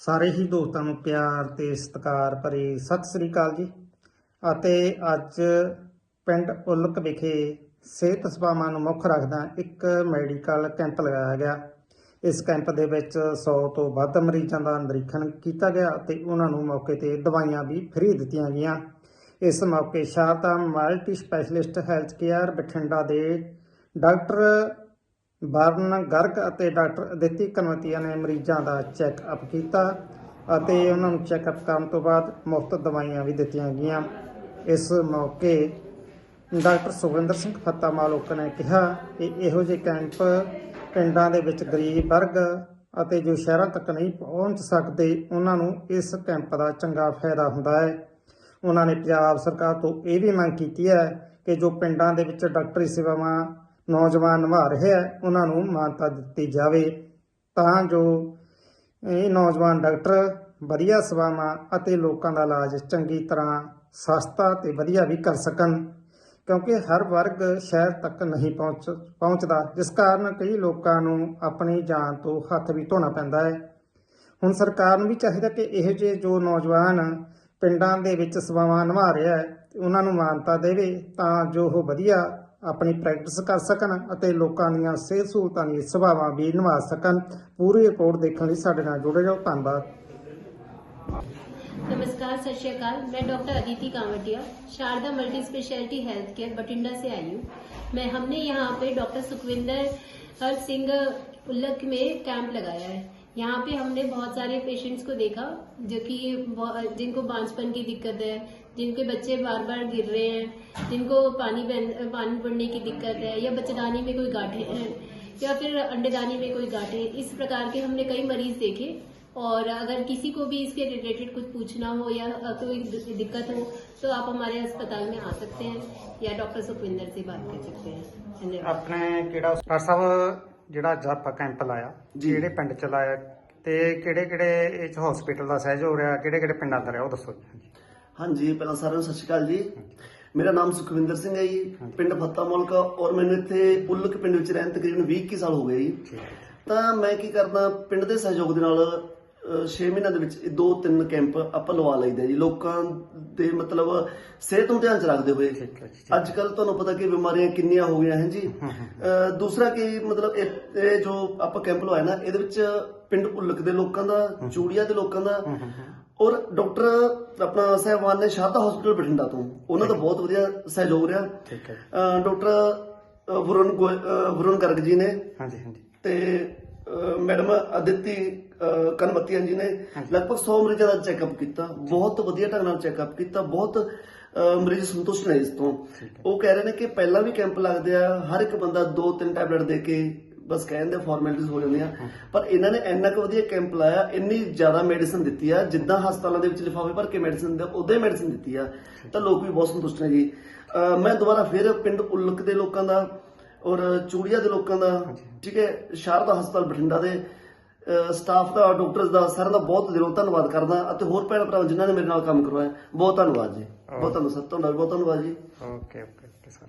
ਸਾਰੇ ਹੀ ਦੋਸਤਾਂ ਨੂੰ ਪਿਆਰ ਤੇ ਸਤਿਕਾਰ ਭਰੀ ਸਤਿ ਸ੍ਰੀ ਅਕਾਲ ਜੀ। ਅਤੇ ਅੱਜ ਪਿੰਡ ਉਲਕ ਵਿਖੇ ਸਿਹਤ ਸੇਵਾਵਾਂ ਨੂੰ ਮੁੱਖ ਰੱਖਦਾ ਇੱਕ ਮੈਡੀਕਲ ਕੈਂਪ ਲਗਾਇਆ ਗਿਆ। ਇਸ ਕੈਂਪ ਦੇ ਵਿੱਚ 100 ਤੋਂ ਵੱਧ ਮਰੀਜ਼ਾਂ ਦਾ ਨਿਰੀਖਣ ਕੀਤਾ ਗਿਆ ਤੇ ਉਹਨਾਂ ਨੂੰ ਮੌਕੇ ਤੇ ਦਵਾਈਆਂ ਵੀ ਫ੍ਰੀ ਦਿੱਤੀਆਂ ਗਈਆਂ। ਇਸ ਮੌਕੇ Sharda multi specialist health care Bathinda ਦੇ ਡਾਕਟਰ ਵਰਨ ਗਰਗ ਅਤੇ ਡਾਕਟਰ ਅਦਿੱਤੀ ਕਨਵਤੀਆ ਨੇ ਮਰੀਜ਼ਾਂ ਦਾ ਚੈੱਕਅਪ ਕੀਤਾ ਅਤੇ ਉਹਨਾਂ ਨੂੰ ਚੈੱਕਅਪ ਕਰਨ ਤੋਂ ਬਾਅਦ ਮੁਫਤ ਦਵਾਈਆਂ ਵੀ ਦਿੱਤੀਆਂ ਗਈਆਂ। ਇਸ ਮੌਕੇ ਡਾਕਟਰ ਸੁਖਵਿੰਦਰ ਸਿੰਘ ਫੱਤਾ ਮਾਲੋਕ ਨੇ ਕਿਹਾ ਕਿ ਇਹੋ ਜਿਹੇ ਕੈਂਪ ਪਿੰਡਾਂ ਦੇ ਵਿੱਚ ਗਰੀਬ ਵਰਗ ਅਤੇ ਜੋ ਸ਼ਹਿਰਾਂ ਤੱਕ ਨਹੀਂ ਪਹੁੰਚ ਸਕਦੇ, ਉਹਨਾਂ ਨੂੰ ਇਸ ਕੈਂਪ ਦਾ ਚੰਗਾ ਫਾਇਦਾ ਹੁੰਦਾ ਹੈ। ਉਹਨਾਂ ਨੇ ਪੰਜਾਬ ਸਰਕਾਰ ਤੋਂ ਇਹ ਵੀ ਮੰਗ ਕੀਤੀ ਹੈ ਕਿ ਜੋ ਪਿੰਡਾਂ ਦੇ ਵਿੱਚ ਡਾਕਟਰੀ ਸੇਵਾਵਾਂ ਨੌਜਵਾਨ ਨਿਭਾ ਰਹੇ ਹੈ ਉਹਨਾਂ ਨੂੰ ਮਾਨਤਾ ਦਿੱਤੀ ਜਾਵੇ। ਤਾਂ ਜੋ ਇਹ ਨੌਜਵਾਨ ਡਾਕਟਰ ਵਧੀਆ ਸੇਵਾਵਾਂ ਅਤੇ ਲੋਕਾਂ ਦਾ ਇਲਾਜ ਚੰਗੀ ਤਰ੍ਹਾਂ ਸਸਤਾ ਤੇ ਵਧੀਆ ਵੀ ਕਰ ਸਕਣ, ਕਿਉਂਕਿ ਹਰ ਵਰਗ ਸ਼ਹਿਰ ਤੱਕ ਨਹੀਂ ਪਹੁੰਚ, ਪਹੁੰਚਦਾ, ਜਿਸ ਕਾਰਨ ਕਈ ਲੋਕਾਂ ਨੂੰ ਆਪਣੀ ਜਾਨ ਤੋਂ ਹੱਥ ਵੀ ਧੋਣਾ ਪੈਂਦਾ ਹੈ। ਹੁਣ ਸਰਕਾਰ ਨੂੰ ਵੀ ਚਾਹੀਦਾ ਕਿ ਇਹੋ ਜਿਹੇ ਜੋ ਨੌਜਵਾਨ ਪਿੰਡਾਂ ਦੇ ਵਿੱਚ ਸੇਵਾਵਾਂ ਨਿਭਾ ਰਿਹਾ ਹੈ, ਉਹਨਾਂ ਨੂੰ ਮਾਨਤਾ ਦੇਵੇ, ਤਾਂ ਜੋ ਉਹ ਵਧੀਆ ਆਪਣੀ ਪ੍ਰੈਕਟਿਸ ਕਰ ਸਕਣ ਅਤੇ ਲੋਕਾਂ ਦੀਆਂ ਸਿਹਤ ਸਹੂਲਤਾਂ ਦੀਆਂ ਸੇਵਾਵਾਂ ਵੀ ਨਿਭਾ ਸਕਣ ਪੂਰੀ ਰਿਪੋਰਟ ਦੇਖਣ ਲਈ ਸਾਡੇ ਨਾਲ ਜੁੜੇ ਰਹੋ ਧੰਨਵਾਦ नमस्कार सत श्रीकाल मैं doctor Aditi Kanwatia Sharda multi speciality health care Bathinda से आई हूँ मैं हमने यहाँ पे डॉक्टर सुखविंदर हर सिंह उल्लक में कैंप लगाया है यहाँ पे हमने बहुत सारे पेशेंट्स को देखा जो कि जिनको बांझपन की दिक्कत है, जिनके बच्चे बार बार गिर रहे हैं, जिनको पानी पानी पड़ने की दिक्कत है, या बच्चेदानी में कोई गाठे हैं, या फिर अंडेदानी में कोई गाठे इस प्रकार के हमने कई मरीज़ देखे। और अगर किसी को भी इसके रिलेटेड कुछ पूछना हो या कोई दिक्कत हो तो आप हमारे अस्पताल में आ सकते हैं, या डॉक्टर सुखविंदर से बात कर सकते हैं। धन्यवाद। अपने ਜਿਹੜਾ ਅੱਜ ਆਪਾਂ ਕੈਂਪ ਲਾਇਆ ਜੀ। ਕਿਹੜੇ ਪਿੰਡ ਚ ਲਾਇਆ ਤੇ ਕਿਹੜੇ ਕਿਹੜੇ ਇਹ ਚ ਹਸਪੀਟਲ ਦਾ ਸਹਿਜ ਹੋ ਰਿਹਾ ਕਿਹੜੇ ਕਿਹੜੇ ਪਿੰਡਾਂ ਦਾ ਰਿਹਾ ਉਹ ਦੱਸੋ ਜੀ। ਹਾਂਜੀ ਪਹਿਲਾਂ ਸਾਰਿਆਂ ਨੂੰ ਸਤਿ ਸ਼੍ਰੀ ਅਕਾਲ ਜੀ। ਮੇਰਾ ਨਾਮ ਸੁਖਵਿੰਦਰ ਸਿੰਘ ਹੈ ਜੀ। ਪਿੰਡ ਫੱਤਾ ਮੁਲਕਾ ਔਰ ਮੈਨੂੰ ਇੱਥੇ ਉਲਕ ਪਿੰਡ ਵਿੱਚ ਰਹਿਣ ਤਕਰੀਬਨ 20 ਕੁ ਸਾਲ ਹੋ ਗਏ ਜੀ। ਠੀਕ ਹੈ। ਤਾਂ ਮੈਂ ਕੀ ਕਰਦਾ ਪਿੰਡ ਦੇ ਸਹਿਯੋਗ ਦੇ ਨਾਲ 6 ਮਹੀਨਿਆਂ ਦੇ ਵਿੱਚ ਇਹ ਦੋ ਤਿੰਨ ਕੈਂਪ ਆਪਾਂ ਲਵਾ ਲਈਦਾ ਜੀ। ਲੋਕਾਂ ਦੇ ਮਤਲਬ ਸਿਹਤ ਨੂੰ ਧਿਆਨ ਚ ਰੱਖਦੇ ਹੋਏ। ਅੱਜ ਕੱਲ ਤੁਹਾਨੂੰ ਪਤਾ ਕਿ ਬਿਮਾਰੀਆਂ ਕਿੰਨੀਆਂ ਹੋ ਗਈਆਂ ਹਨ ਜੀ ਦੂਸਰਾ ਕਿ ਮਤਲਬ ਇਹ ਜੋ ਆਪਾਂ ਕੈਂਪ ਲਵਾਇਆ ਨਾ ਇਹਦੇ ਵਿੱਚ ਪਿੰਡ ਉਲਕ ਦੇ ਲੋਕਾਂ ਦਾ ਚੂੜੀਆਂ ਦੇ ਲੋਕਾਂ ਦਾ ਔਰ ਡਾਕਟਰ ਆਪਣਾ ਸਹਿਬਾਨ ਨੇ ਸ਼ਾਰਦਾ ਹਸਪੀਟਲ ਬਠਿੰਡਾ ਤੋਂ। ਉਹਨਾਂ ਦਾ ਬਹੁਤ ਵਧੀਆ ਸਹਿਯੋਗ ਰਿਹਾ। ਠੀਕ ਹੈ। ਡਾਕਟਰ ਵਰੁਣ ਵਰੁਣ ਗਰਗ ਜੀ ਨੇ। ਹਾਂਜੀ ਹਾਂਜੀ। ਤੇ ਮੈਡਮ ਅਦਿੱਤੀ ਕਨਮਤੀਆਂ ਜੀ ਨੇ ਲਗਭਗ 100 ਮਰੀਜ਼ਾਂ ਦਾ ਚੈੱਕਅਪ ਕੀਤਾ। ਬਹੁਤ ਵਧੀਆ ਢੰਗ ਨਾਲ ਚੈੱਕਅਪ ਕੀਤਾ। ਬਹੁਤ ਮਰੀਜ਼ ਸੰਤੁਸ਼ਟ ਨੇ ਇਸ ਤੋਂ। ਉਹ ਕਹਿ ਰਹੇ ਨੇ ਕਿ ਪਹਿਲਾਂ ਵੀ ਕੈਂਪ ਲੱਗਦੇ ਆ। ਹਰ ਇੱਕ ਬੰਦਾ ਦੋ ਤਿੰਨ ਟੈਬਲੇਟ ਦੇ ਕੇ ਬਸ ਕਹਿੰਦੇ ਫਾਰਮੈਲਿਟੀਜ਼ ਹੋ ਜਾਂਦੀਆਂ। ਪਰ ਇਹਨਾਂ ਨੇ ਇੰਨਾ ਕੁ ਵਧੀਆ ਕੈਂਪ ਲਾਇਆ ਇੰਨੀ ਜ਼ਿਆਦਾ ਮੈਡੀਸਿਨ ਦਿੱਤੀ ਆ ਜਿੱਦਾਂ ਹਸਪਤਾਲਾਂ ਦੇ ਵਿੱਚ ਲਿਫਾਫੇ ਭਰ ਕੇ ਮੈਡੀਸਿਨ ਦੇ ਹੀ ਮੈਡੀਸਿਨ ਦਿੱਤੀ ਆ। ਤਾਂ ਲੋਕ ਵੀ ਬਹੁਤ ਸੰਤੁਸ਼ਟ ਨੇ ਜੀ। ਮੈਂ ਦੁਬਾਰਾ ਫਿਰ ਪਿੰਡ ਉਲਕ ਦੇ ਲੋਕਾਂ ਦਾ ਔਰ ਚੂੜੀਆ ਦੇ ਲੋਕਾਂ ਦਾ ਠੀਕ ਹੈ ਸ਼ਾਰਦਾ ਹਸਪਤਾਲ ਬਠਿੰਡਾ ਦੇ ਸਟਾਫ ਦਾ ਡਾਕਟਰਸ ਦਾ ਸਾਰਿਆਂ ਦਾ ਬਹੁਤ ਦਿਲੋਂ ਧੰਨਵਾਦ ਕਰਦਾ ਅਤੇ ਹੋਰ ਭੈਣ ਭਰਾ ਜਿਨ੍ਹਾਂ ਨੇ ਮੇਰੇ ਨਾਲ ਕੰਮ ਕਰਵਾਇਆ ਬਹੁਤ ਧੰਨਵਾਦ ਜੀ। ਬਹੁਤ ਧੰਨਵਾਦ ਸਰ ਤੁਹਾਡਾ ਬਹੁਤ ਧੰਨਵਾਦ ਜੀ। Okay okay sir